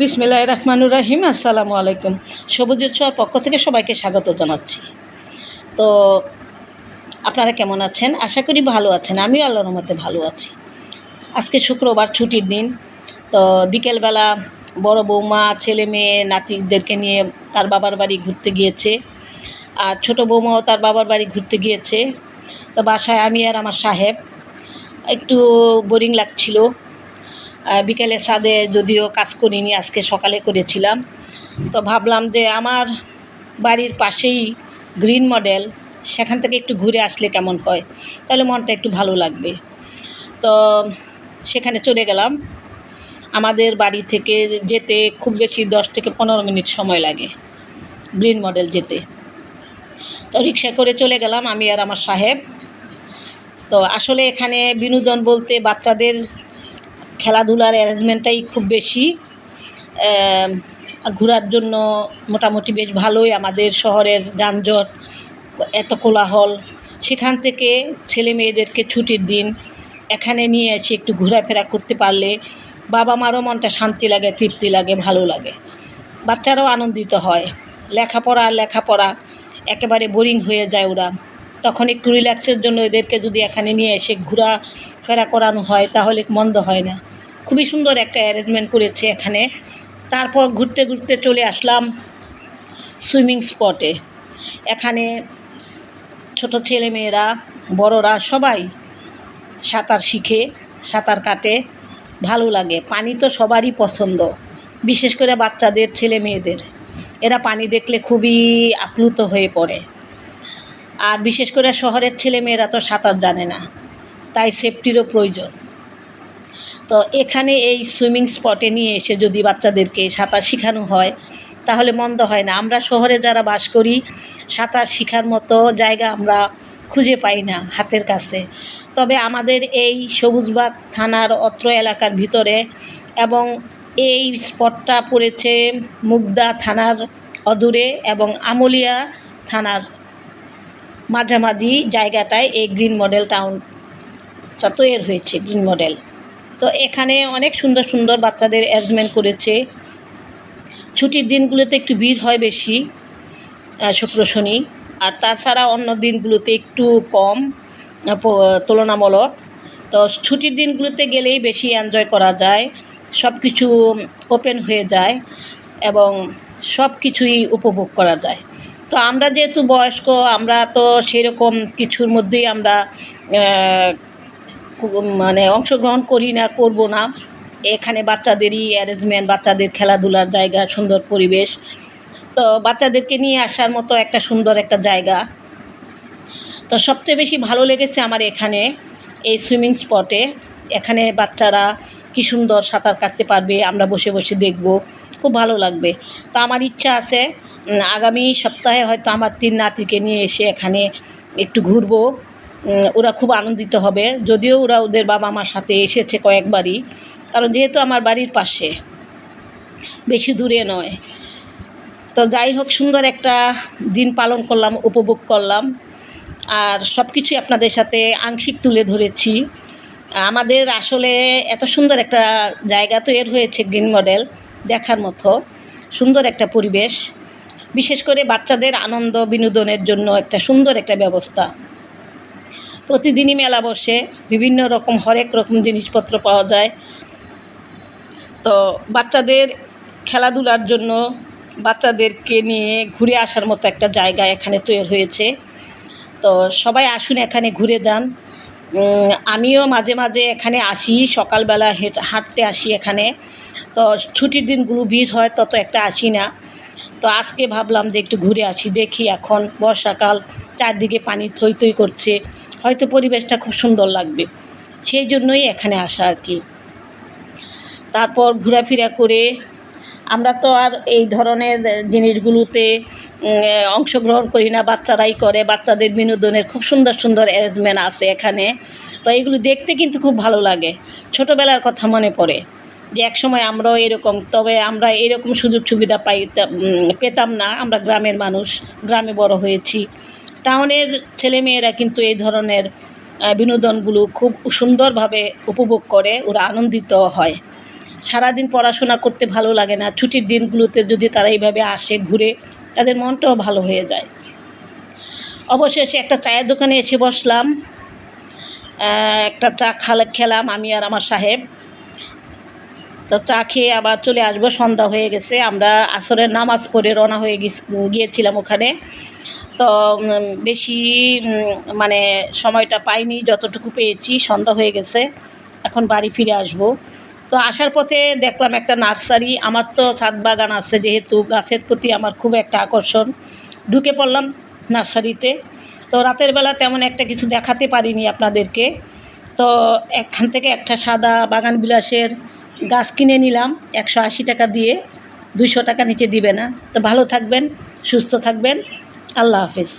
বিসমিল্লাহ রহমানুর রাহিম আসসালামু আলাইকুম। সবুজের ছোঁয়ার পক্ষ থেকে সবাইকে স্বাগত জানাচ্ছি। তো, আপনারা কেমন আছেন? আশা করি ভালো আছেন, আমিও আল্লাহর মধ্যে ভালো আছি। আজকে শুক্রবার ছুটির দিন, তো বিকেলবেলা বড় বৌমা, ছেলে মেয়ে, নাতিদেরকে নিয়ে তার বাবার বাড়ি ঘুরতে গিয়েছে, আর ছোট বৌমাও তার বাবার বাড়ি ঘুরতে গিয়েছে। তো বাসায় আমি আর আমার সাহেব, একটু বোরিং লাগছিল বিকেলে সাদে যদিও কাজ করিনি, আজকে সকালে করেছিলাম। তো ভাবলাম যে আমার বাড়ির পাশেই গ্রিন মডেল, সেখান থেকে একটু ঘুরে আসলে কেমন হয়? তাহলে মনটা একটু ভালো লাগবে। তো সেখানে চলে গেলাম। আমাদের বাড়ি থেকে যেতে খুব বেশি দশ থেকে পনেরো মিনিট সময় লাগে, গ্রিন মডেল যেতে। তো রিক্সা করে চলে গেলাম আমি আর আমার সাহেব। তো আসলে এখানে বিনোদন বলতে বাচ্চাদের খেলাধুলার অ্যারেঞ্জমেন্টটাই খুব বেশি। আর ঘোরার জন্য মোটামুটি বেশ ভালোই আমাদের শহরের যানজট, এত কোলাহল। সেখান থেকে ছেলে মেয়েদেরকে ছুটির দিন এখানে নিয়ে এসে একটু ঘোরাফেরা করতে পারলে বাবা মারও মনটা শান্তি লাগে, তৃপ্তি লাগে, ভালো লাগে। বাচ্চারাও আনন্দিত হয়। লেখাপড়া লেখাপড়া একেবারে বোরিং হয়ে যায় ওরা। তখন একটু রিল্যাক্সের জন্য এদেরকে যদি এখানে নিয়ে এসে ঘোরাফেরা করানো হয়, তাহলে মন্দ হয় না। খুবই সুন্দর একটা অ্যারেঞ্জমেন্ট করেছে এখানে। তারপর ঘুরতে ঘুরতে চলে আসলাম সুইমিং স্পটে এখানে ছোট ছেলে মেয়েরা, বড়রা সবাই সাঁতার শিখে, সাঁতার কাটে, ভালো লাগে। পানি তো সবারই পছন্দ, বিশেষ করে বাচ্চাদের, ছেলে মেয়েদের। এরা পানি দেখলে খুবই আপ্লুত হয়ে পড়ে। আর বিশেষ করে শহরের ছেলে মেয়েরা তো সাঁতার জানে না। তাই সেফটিরও প্রয়োজন। তো এখানে এই সুইমিং স্পটে নিয়ে এসে যদি বাচ্চাদেরকে সাঁতার শেখানো হয়, তাহলে মন্দ হয় না। আমরা শহরে যারা বাস করি, সাঁতার শেখার মতো জায়গা আমরা খুঁজে পাই না হাতের কাছে। তবে আমাদের এই সবুজবাগ থানার অত্র এলাকার ভিতরে এবং এই স্পটটা পড়েছে মুগদা থানার অদূরে এবং আমলিয়া থানার মাঝামাঝি জায়গাটায় এই গ্রিন মডেল টাউনটা তৈরি হয়েছে গ্রিন মডেল। তো এখানে অনেক সুন্দর সুন্দর বাচ্চাদের অ্যারেঞ্জমেন্ট করেছে। ছুটির দিনগুলোতে একটু ভিড় হয় বেশি শুক্র শনি। আর তাছাড়া অন্য দিনগুলোতে একটু কম তুলনামূলক। তো ছুটির দিনগুলোতে গেলেই বেশি এনজয় করা যায় সব কিছু ওপেন হয়ে যায় এবং সব কিছুই উপভোগ করা যায়। তো আমরা যেহেতু বয়স্ক, আমরা তো সেরকম কিছুর মধ্যেই আমরা মানে অংশগ্রহণ করি না, করব না। এখানে বাচ্চাদেরই অ্যারেঞ্জমেন্ট বাচ্চাদের খেলাধুলার জায়গা, সুন্দর পরিবেশ। তো বাচ্চাদেরকে নিয়ে আসার মতো একটা সুন্দর একটা জায়গা। তো সবচেয়ে বেশি ভালো লেগেছে আমার এখানে এই সুইমিং স্পটে এখানে বাচ্চারা কি সুন্দর সাঁতার কাটতে পারবে, আমরা বসে বসে দেখব, খুব ভালো লাগবে। তো আমার ইচ্ছা আছে আগামী সপ্তাহে হয়তো আমার তিন নাতিকে নিয়ে এসে এখানে একটু ঘুরবো। ওরা খুব আনন্দিত হবে। যদিও ওরা ওদের বাবা মার সাথে এসেছে কয়েকবারই, কারণ যেহেতু আমার বাড়ির পাশে, বেশি দূরে নয়। তো যাই হোক, সুন্দর একটা দিন পালন করলাম, উপভোগ করলাম। আর সব কিছুই আপনাদের সাথে আংশিক তুলে ধরেছি। আমাদের আসলে এত সুন্দর একটা জায়গা তো এর হয়েছে গ্রিন মডেল, দেখার মতো। সুন্দর একটা পরিবেশ। বিশেষ করে বাচ্চাদের আনন্দ বিনোদনের জন্য একটা সুন্দর একটা ব্যবস্থা। প্রতিদিনই মেলা বসে, বিভিন্ন রকম হরেক রকম জিনিসপত্র পাওয়া যায়। তো বাচ্চাদের খেলাধুলার জন্য বাচ্চাদেরকে নিয়ে ঘুরে আসার মতো একটা জায়গা এখানে তৈরি হয়েছে। তো সবাই আসুন এখানে ঘুরে যান। আমিও মাঝে মাঝে এখানে আসি, সকালবেলা হেঁট হাঁটতে আসি এখানে। তো ছুটির দিনগুলো ভিড় হয়, তত একটা আসি না। তো আজকে ভাবলাম যে একটু ঘুরে আসি, দেখি এখন বর্ষাকাল, চারদিকে পানি থই থই করছে। হয়তো পরিবেশটা খুব সুন্দর লাগবে। সেই জন্যই এখানে আসা আর কি। তারপর ঘোরাফেরা করে আমরা তো আর এই ধরনের জিনিসগুলোতে অংশগ্রহণ করি না বাচ্চারাই করে বাচ্চাদের বিনোদনের খুব সুন্দর সুন্দর অ্যারেঞ্জমেন্ট আছে এখানে। তো এগুলো দেখতে কিন্তু খুব ভালো লাগে। ছোটোবেলার কথা মনে পড়ে যে এক সময় আমরাও এরকম তবে আমরা এরকম সুযোগ সুবিধা উম, পেতাম না। আমরা গ্রামের মানুষ গ্রামে বড় হয়েছি। টাউনের ছেলেমেয়েরা কিন্তু এই ধরনের বিনোদনগুলো খুব সুন্দরভাবে উপভোগ করে, ওরা আনন্দিত হয়। সারাদিন পড়াশোনা করতে ভালো লাগে না, ছুটির দিনগুলোতে যদি তারা এইভাবে আসে ঘুরে, তাদের মনটাও ভালো হয়ে যায়। অবশেষে একটা চায়ের দোকানে এসে বসলাম। একটা চা খালে, খেলাম আমি আর আমার সাহেব। তো চা খেয়ে আবার চলে আসব, সন্ধ্যা হয়ে গেছে, আমরা আসরের নামাজ পড়ে রওনা হয়ে গিয়েছিলাম ওখানে। তো বেশি মানে সময়টা পাইনি, যতটুকু পেয়েছি, সন্ধ্যা হয়ে গেছে, এখন বাড়ি ফিরে আসব। তো আসার পথে দেখলাম একটা নার্সারি, আমার তো ছাদ বাগান আছে যেহেতু, গাছের প্রতি আমার খুব একটা আকর্ষণ। ঢুকে পড়লাম নার্সারিতে। তো রাতের বেলা তেমন একটা কিছু দেখাতে পারিনি আপনাদেরকে। তো এখান থেকে একটা সাদা বাগান বিলাসের গাছ কিনে নিলাম, একশো আশি টাকা দিয়ে। দুইশো টাকা নিচে দিবে না। তো ভালো থাকবেন, সুস্থ থাকবেন। আল্লাহ হাফিজ।